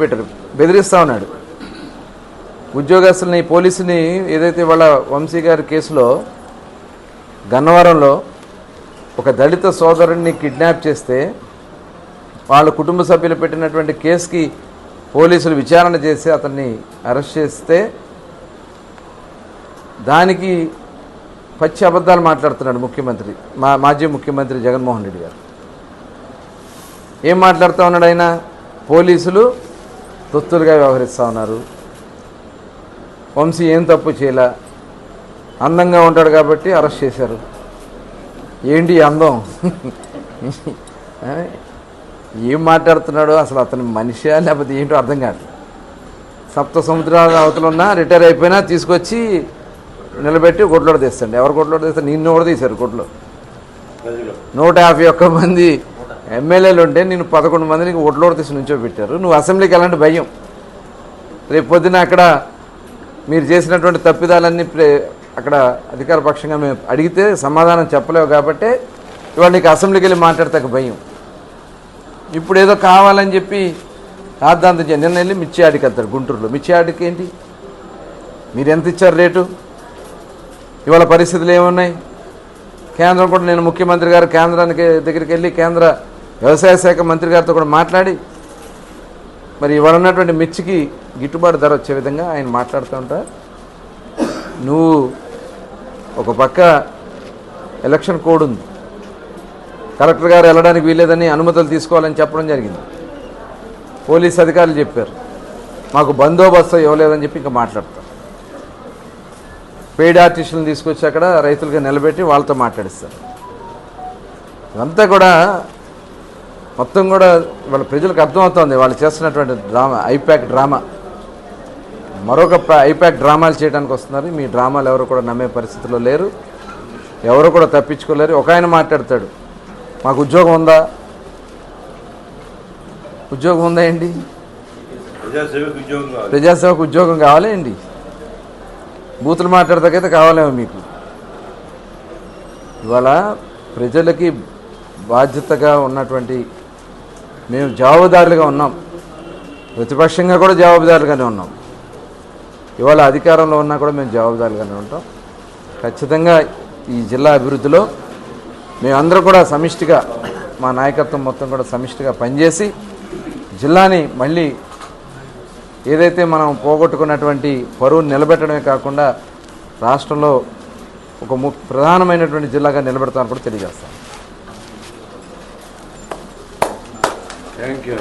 పెట్టారు బెదిరిస్తా ఉన్నాడు. ఉద్యోగస్తుల్ని పోలీసుని ఏదైతే వాళ్ళ వంశీ గారి కేసులో గన్నవరంలో ఒక దళిత సోదరుడిని కిడ్నాప్ చేస్తే వాళ్ళ కుటుంబ సభ్యులు పెట్టినటువంటి కేసుకి పోలీసులు విచారణ చేసి అతన్ని అరెస్ట్ చేస్తే దానికి పచ్చి అబద్ధాలు మాట్లాడుతున్నాడు ముఖ్యమంత్రి మా మాజీ ముఖ్యమంత్రి జగన్మోహన్ రెడ్డి గారు. ఏం మాట్లాడుతూ ఉన్నాడు ఆయన? పోలీసులు తొత్తులుగా వ్యవహరిస్తూ ఉన్నారు. వంశీ ఏం తప్పు చేయలే? అందంగా ఉంటాడు కాబట్టి అరెస్ట్ చేశారు. ఏంటి అందం? ఏం మాట్లాడుతున్నాడో అసలు అతని మనిషా లేకపోతే ఏంటో అర్థం కాదు. సప్త సముద్రాల అవతల ఉన్నా రిటైర్ అయిపోయినా తీసుకొచ్చి నిలబెట్టి కొట్లో తీస్తాడు. ఎవరు కొట్లో తీస్తారు? నిన్ను కూడా తీశారు కొట్లో నూట యాభై ఒక్క మంది ఎమ్మెల్యేలు ఉంటే నేను పదకొండు మందిని ఓట్లోడు తీసి నుంచో పెట్టారు. నువ్వు అసెంబ్లీకి వెళ్ళండి భయం. రేపు పొద్దున అక్కడ మీరు చేసినటువంటి తప్పిదాలన్నీ అక్కడ అధికార పక్షంగా మేము అడిగితే సమాధానం చెప్పలేవు కాబట్టి ఇవాళ నీకు అసెంబ్లీకి వెళ్ళి మాట్లాడతాక భయం. ఇప్పుడు ఏదో కావాలని చెప్పి రాద్దాంతం చే- నిన్న వెళ్ళి మిర్చి ఆడికి వెళ్తారు గుంటూరులో. మిర్చి ఆడికి ఏంటి? మీరు ఎంత ఇచ్చారు రేటు? ఇవాళ పరిస్థితులు ఏమున్నాయి? కేంద్రం కూడా నేను ముఖ్యమంత్రి గారు కేంద్రానికి దగ్గరికి వెళ్ళి కేంద్ర వ్యవసాయ శాఖ మంత్రి గారితో కూడా మాట్లాడి మరి ఇవాళ ఉన్నటువంటి మిర్చికి గిట్టుబాటు ధర వచ్చే విధంగా ఆయన మాట్లాడుతూ ఉంటా. నువ్వు ఒక పక్క ఎలక్షన్ కోడ్ ఉంది. కలెక్టర్ గారు వెళ్ళడానికి వీల్లేదని అనుమతులు తీసుకోవాలని చెప్పడం జరిగింది. పోలీస్ అధికారులు చెప్పారు. మాకు బందోబస్తు ఇవ్వలేదని చెప్పి ఇంకా మాట్లాడతారు. పెయిడ్ ఆర్టిస్టులను తీసుకొచ్చి అక్కడ రైతులుగా నిలబెట్టి వాళ్ళతో మాట్లాడిస్తారు. ఇదంతా కూడా మొత్తం కూడా వాళ్ళ ప్రజలకు అర్థమవుతోంది. వాళ్ళు చేస్తున్నటువంటి డ్రామా ఐప్యాక్ డ్రామా. మరొక ఐప్యాక్ డ్రామాలు చేయడానికి వస్తున్నారు. మీ డ్రామాలు ఎవరు కూడా నమ్మే పరిస్థితిలో లేరు. ఎవరు కూడా తప్పించుకోలేరు. ఒక ఆయన మాట్లాడతాడు. మాకు ఉద్యోగం ఉందా? ఉద్యోగం ఉందా ఏంటి? ప్రజాసేవకు ఉద్యోగం కావాలి. ఏంటి? బూతులు మాట్లాడదాకైతే కావాలేమో మీకు. ఇవాళ ప్రజలకి బాధ్యతగా ఉన్నటువంటి మేము జవాబుదారులుగా ఉన్నాం. ప్రతిపక్షంగా కూడా జవాబుదారులుగానే ఉన్నాం. ఇవాళ అధికారంలో ఉన్నా కూడా మేము జవాబుదారులుగానే ఉంటాం. ఖచ్చితంగా ఈ జిల్లా అభివృద్ధిలో మేమందరం కూడా సమిష్టిగా మా నాయకత్వం మొత్తం కూడా సమిష్టిగా పనిచేసి జిల్లాని మళ్ళీ ఏదైతే మనం పోగొట్టుకున్నటువంటి పరువును నిలబెట్టడమే కాకుండా రాష్ట్రంలో ఒక ము ప్రధానమైనటువంటి జిల్లాగా నిలబెడతామని కూడా తెలియజేస్తాం. Thank you